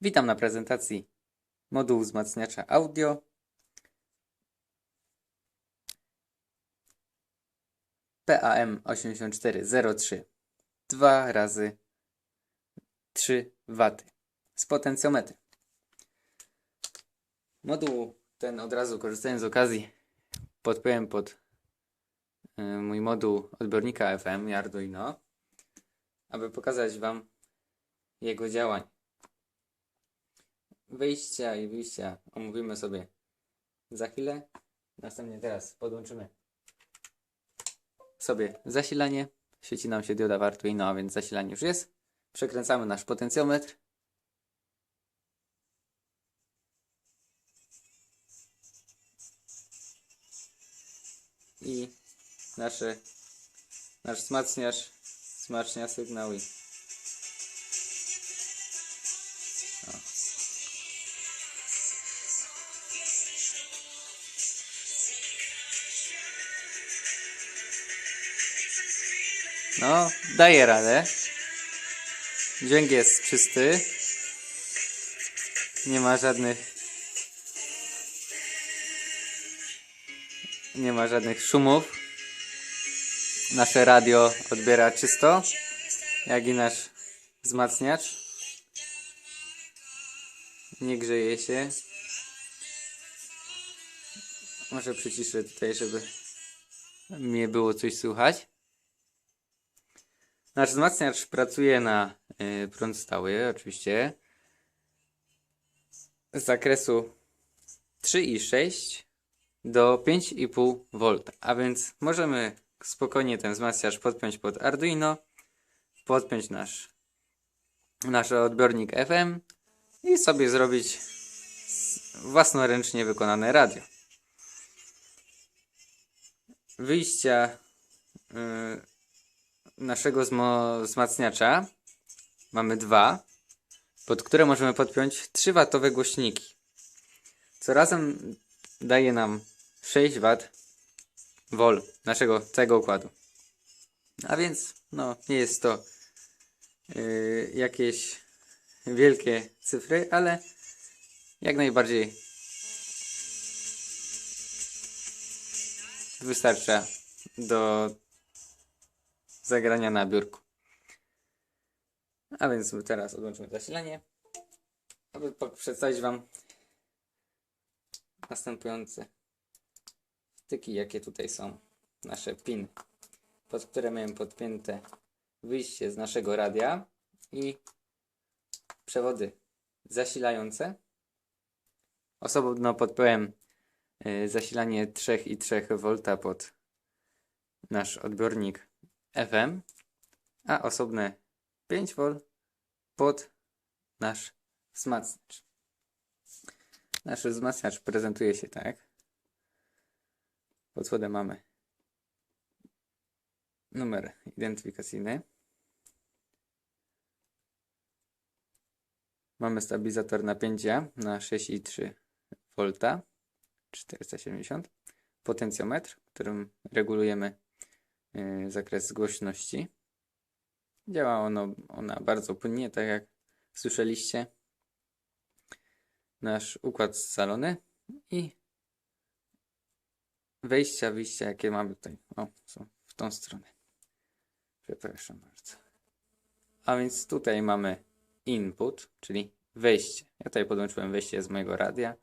Witam na prezentacji modułu wzmacniacza audio. PAM8403 2 razy 3 W z potencjometrem. Moduł ten od razu korzystając z okazji podpiąłem pod mój moduł odbiornika FM i Arduino, aby pokazać Wam jego działanie. Wejścia i wyjścia omówimy sobie za chwilę. Następnie teraz podłączymy sobie zasilanie. Świeci nam się dioda w Arduino, a więc zasilanie już jest. Przekręcamy nasz potencjometr. I nasze, nasz wzmacniacz wzmacnia sygnał i No, daje radę. Dźwięk jest czysty. Nie ma żadnych. Nie ma żadnych szumów. Nasze radio odbiera czysto, jak i nasz wzmacniacz. Nie grzeje się. Może przyciszę tutaj, żeby mnie było coś słychać. Nasz wzmacniacz pracuje na y, prąd stały, oczywiście. Z zakresu 3,6 do 5,5 V. A więc możemy spokojnie ten wzmacniacz podpiąć pod Arduino, podpiąć nasz, nasz odbiornik FM i sobie zrobić własnoręcznie wykonane radio. Wyjścia. Yy, naszego wzmacniacza mamy dwa, pod które możemy podpiąć 3 watowe głośniki. Co razem daje nam 6 W wol naszego całego układu. A więc no, nie jest to yy, jakieś wielkie cyfry, ale jak najbardziej wystarcza do zagrania na biurku. A więc teraz odłączymy zasilanie, aby przedstawić Wam następujące wtyki, jakie tutaj są nasze pin, pod które miałem podpięte wyjście z naszego radia i przewody zasilające. Osobno podpiąłem y, zasilanie 3,3 V pod nasz odbiornik FM, a osobne 5V pod nasz wzmacniacz. Nasz wzmacniacz prezentuje się tak. Pod spodem mamy numer identyfikacyjny. Mamy stabilizator napięcia na 6,3 V 470. Potencjometr, którym regulujemy y, zakres głośności. Działa ono, ona bardzo płynnie, tak jak słyszeliście. Nasz układ scalony i wejścia, wyjścia, jakie mamy tutaj. O, są w tą stronę. Przepraszam bardzo. A więc tutaj mamy input, czyli wejście. Ja tutaj podłączyłem wejście z mojego radia,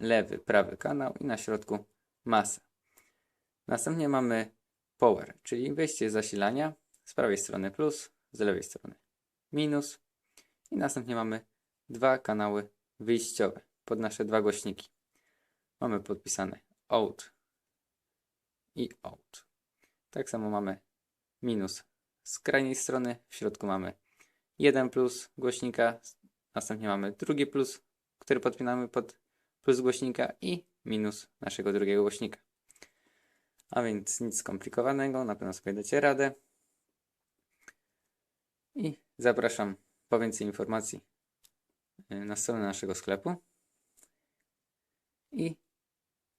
lewy, prawy kanał i na środku masę. Następnie mamy power, czyli wejście zasilania z prawej strony plus, z lewej strony minus. I następnie mamy dwa kanały wyjściowe pod nasze dwa głośniki. Mamy podpisane out i out. Tak samo mamy minus z krajnej strony, w środku mamy jeden plus głośnika, następnie mamy drugi plus, który podpinamy pod plus głośnika i minus naszego drugiego głośnika. A więc nic skomplikowanego, na pewno sobie dacie radę. I zapraszam po więcej informacji y, na stronę naszego sklepu. I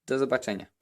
do zobaczenia.